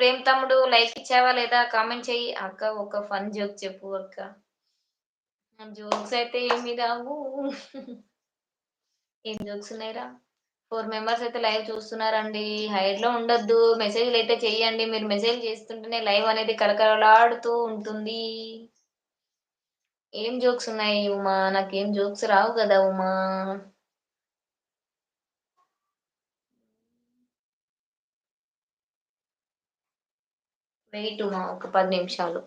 ప్రేమ్ తమ్ముడు లైక్ ఇచ్చావా లేదా? కామెంట్ చెయ్యి. అక్క ఒక ఫన్ జోక్ చెప్పు అక్క. జోక్స్ అయితే ఏమి రావు. ఏం జోక్స్ ఉన్నాయిరా? ఫోర్ మెంబర్స్ అయితే లైవ్ చూస్తున్నారండి. హైడ్లో ఉండొద్దు. మెసేజ్లు అయితే చెయ్యండి. మీరు మెసేజ్ చేస్తుంటేనే లైవ్ అనేది కలకలలాడుతూ ఉంటుంది. ఏం జోక్స్ ఉన్నాయి ఉమా? నాకేం జోక్స్ రావు కదా ఉమా? వెయిట్ మా ఒక పది నిమిషాలు.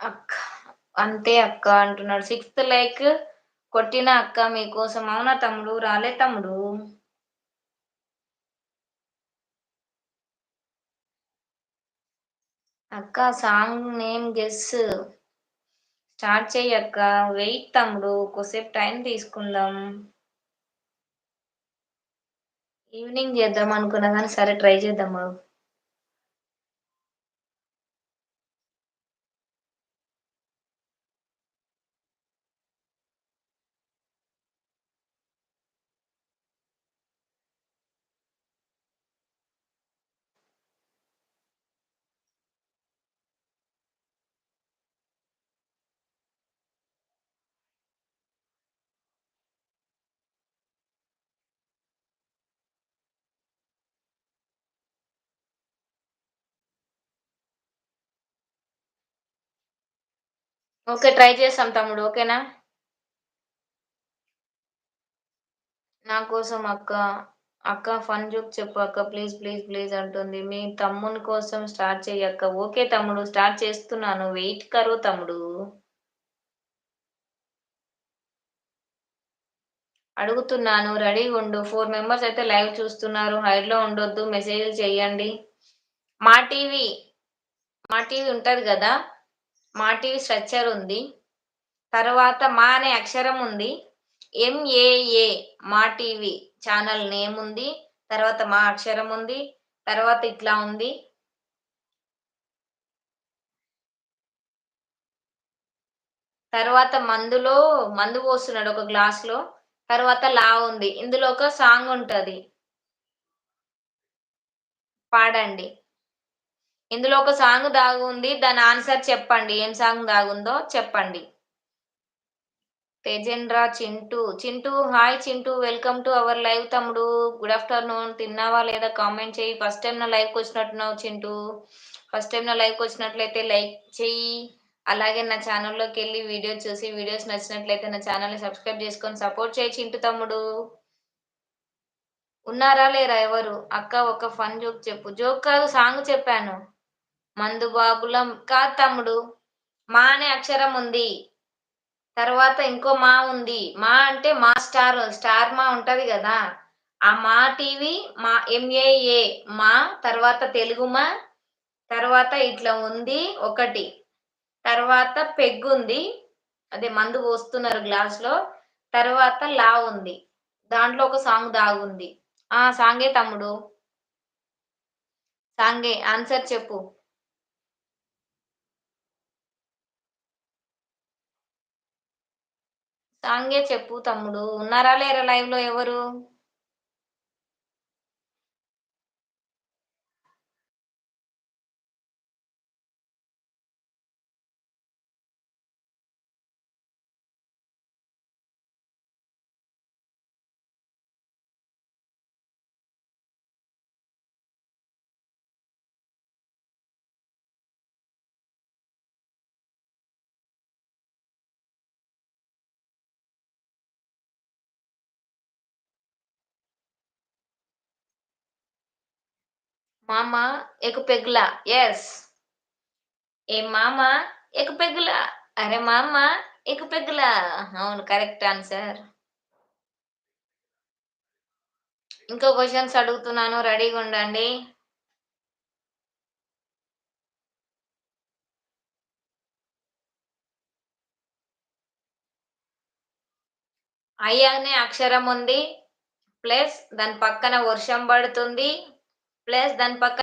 అక్క అంతే అక్క అంటున్నాడు. సిక్స్త్ లైక్ కొట్టిన అక్క మీకోసం అవునా తమ్ముడు? రాలే తమ్ముడు. అక్క సాంగ్ నేమ్ గెస్ స్టార్ట్ చేయక్క వెయిట్ తమ్ముడు కొద్దిసేపు టైం తీసుకుందాం. ఈవినింగ్ చేద్దాం అనుకున్నా కానీ సరే ట్రై చేద్దాం ఓకే ట్రై చేస్తాం తమ్ముడు ఓకేనా? నా కోసం అక్క అక్క ఫన్ జోక్ చెప్పు అక్క ప్లీజ్ ప్లీజ్ ప్లీజ్ అంటుంది. మీ తమ్ముని కోసం స్టార్ట్ చెయ్యక్క ఓకే తమ్ముడు స్టార్ట్ చేస్తున్నాను. వెయిట్ కరో తమ్ముడు. అడుగుతున్నాను రెడీ ఉండు. ఫోర్ మెంబర్స్ అయితే లైవ్ చూస్తున్నారు. హైడ్లో ఉండొద్దు మెసేజ్లు చేయండి మా టీవీ మా టీవీ ఉంటుంది కదా? మా టీవీ స్ట్రక్చర్ ఉంది. తర్వాత మా అనే అక్షరం ఉంది. ఎంఏఏ మా టీవీ ఛానల్ నేమ్ ఉంది. తర్వాత మా అక్షరం ఉంది. తర్వాత ఇట్లా ఉంది. తర్వాత మందులో మందు పోస్తున్నాడు ఒక గ్లాస్లో తర్వాత లా ఉంది. ఇందులో ఒక సాంగ్ ఉంటది. పాడండి. ఇందులో ఒక సాంగ్ దాగుంది. దాని ఆన్సర్ చెప్పండి. ఏం సాంగ్ దాగుందో చెప్పండి. Tejendra Chintu. Chintu hi Chintu. Welcome to our live తమ్ముడు. Good afternoon. తిన్నావా లేదా? కామెంట్ చేయి. ఫస్ట్ టైం నా లైవ్కి వచ్చినట్టున్నావు చింటూ. ఫస్ట్ టైం నా లైవ్కి వచ్చినట్లయితే లైక్ చెయ్యి అలాగే నా ఛానల్లోకి వెళ్ళి వీడియో చూసి వీడియోస్ నచ్చినట్లయితే నా ఛానల్ని సబ్స్క్రైబ్ చేసుకొని సపోర్ట్ చేయి చింటూ తమ్ముడు. ఉన్నారా లేరా ఎవరు? అక్క ఒక ఫన్ జోక్ చెప్పు. జోక్ కాదు సాంగ్ చెప్పాను. మందు బాబులం కాదు తమ్ముడు మా అనే అక్షరం ఉంది. తర్వాత ఇంకో మా ఉంది. మా అంటే మా స్టార్ స్టార్ మా ఉంటది కదా. ఆ మా టీవీ మా ఎంఏఏ మా తర్వాత తెలుగు మా తర్వాత ఇట్లా ఉంది ఒకటి. తర్వాత పెగ్ ఉంది. అదే మందు పోస్తున్నారు గ్లాస్లో. తర్వాత లా ఉంది. దాంట్లో ఒక సాంగ్ దాగుంది ఆ సాంగే తమ్ముడు. సాంగే ఆన్సర్ చెప్పు. సాంగే చెప్పు తమ్ముడు. ఉన్నారా లేరా లైవ్లో ఎవరు? మామ ఎకు పెగ్లా ఎస్ ఏ మామ ఎకు పెగ్గులా? అరే మామ ఎకు పెగ్గులా. అవును కరెక్ట్ ఆన్సర్ ఇంకో క్వశ్చన్స్ అడుగుతున్నాను రెడీగా ఉండండి. ఐ అనే అక్షరం ఉంది ప్లస్ దాని పక్కన వర్షం పడుతుంది. ప్లస్ దాని పక్క